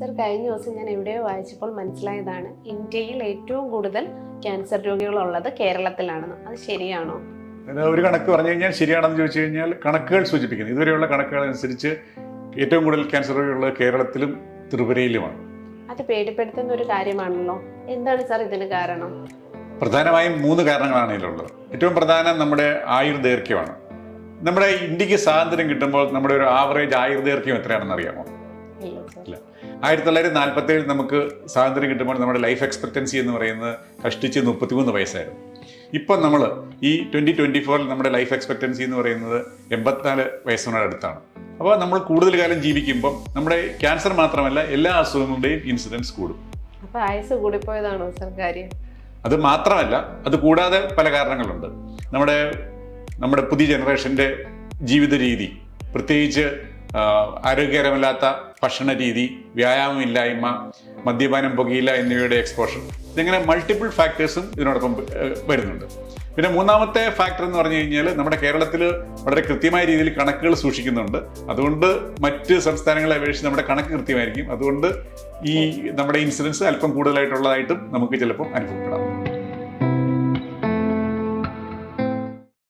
Sir കഴിഞ്ഞ ദിവസം ഞാൻ എവിടെയോ വായിച്ചപ്പോൾ മനസ്സിലായതാണ് ഇന്ത്യയിൽ ഏറ്റവും കൂടുതൽ ക്യാൻസർ രോഗികളുള്ളത് കേരളത്തിലാണെന്ന്. അത് ശരിയാണോ? ഒരു കണക്ക് പറഞ്ഞു കഴിഞ്ഞാൽ ശരിയാണെന്ന് ചോദിച്ചു കഴിഞ്ഞാൽ കണക്കുകൾ സൂചിപ്പിക്കുന്നു. ഇതുവരെയുള്ള കണക്കുകൾ അനുസരിച്ച് ഏറ്റവും കൂടുതൽ ക്യാൻസർ രോഗികളുള്ളത് കേരളത്തിലും ത്രിപുരയിലുമാണ്. അത് പേടിപ്പെടുത്തുന്ന ഒരു കാര്യമാണല്ലോ. എന്താണ് സാർ ഇതിന് കാരണം? പ്രധാനമായും മൂന്ന് കാരണങ്ങളാണ് ഇതിലുള്ളത്. ഏറ്റവും പ്രധാനം നമ്മുടെ ആയുർദൈർഘ്യമാണ്. നമ്മുടെ ഇന്ത്യയ്ക്ക് സ്വാതന്ത്ര്യം കിട്ടുമ്പോൾ നമ്മുടെ ഒരു ആവറേജ് ആയുർദൈർഘ്യം എത്രയാണെന്ന് അറിയാമോ? ഇല്ല. ആയിരത്തി തൊള്ളായിരത്തി നാൽപ്പത്തി ഏഴ് നമുക്ക് സ്വാതന്ത്ര്യം കിട്ടുമ്പോൾ നമ്മുടെ ലൈഫ് എക്സ്പെക്റ്റൻസി എന്ന് പറയുന്നത് കഷ്ടിച്ച് മുപ്പത്തിമൂന്ന് വയസ്സായിരുന്നു. ഇപ്പം നമ്മൾ ഈ ട്വന്റി ട്വന്റി ഫോറിൽ നമ്മുടെ ലൈഫ് എക്സ്പെക്റ്റൻസി എന്ന് പറയുന്നത് എൺപത്തിനാല് വയസ്സിനോട് അടുത്താണ്. അപ്പോൾ നമ്മൾ കൂടുതൽ കാലം ജീവിക്കുമ്പോൾ നമ്മുടെ ക്യാൻസർ മാത്രമല്ല എല്ലാ അസുഖങ്ങളുടെയും ഇൻസിഡൻസ് കൂടും. ആയുസ് കൂടിപ്പോയതാണോ അത് മാത്രമല്ല അത് കൂടാതെ പല കാരണങ്ങളുണ്ട്. നമ്മുടെ നമ്മുടെ പുതിയ ജനറേഷന്റെ ജീവിത രീതി പ്രത്യേകിച്ച് ആരോഗ്യകരമല്ലാത്ത ഭക്ഷണ രീതി വ്യായാമമില്ലായ്മ മദ്യപാനം പുകയില്ല എന്നിവയുടെ എക്സ്പോഷർ ഇതിങ്ങനെ മൾട്ടിപ്പിൾ ഫാക്ടേഴ്സും ഇതിനോടൊപ്പം വരുന്നുണ്ട്. പിന്നെ മൂന്നാമത്തെ ഫാക്ടർ എന്ന് പറഞ്ഞു കഴിഞ്ഞാൽ നമ്മുടെ കേരളത്തിൽ വളരെ കൃത്യമായ രീതിയിൽ കണക്കുകൾ സൂക്ഷിക്കുന്നുണ്ട്. അതുകൊണ്ട് മറ്റ് സംസ്ഥാനങ്ങളെ അപേക്ഷിച്ച് നമ്മുടെ കണക്ക് കൃത്യമായിരിക്കും. അതുകൊണ്ട് ഈ നമ്മുടെ ഇൻസിഡൻസ് അല്പം കൂടുതലായിട്ടുള്ളതായിട്ടും നമുക്ക് ചിലപ്പം അനുഭവപ്പെടാം.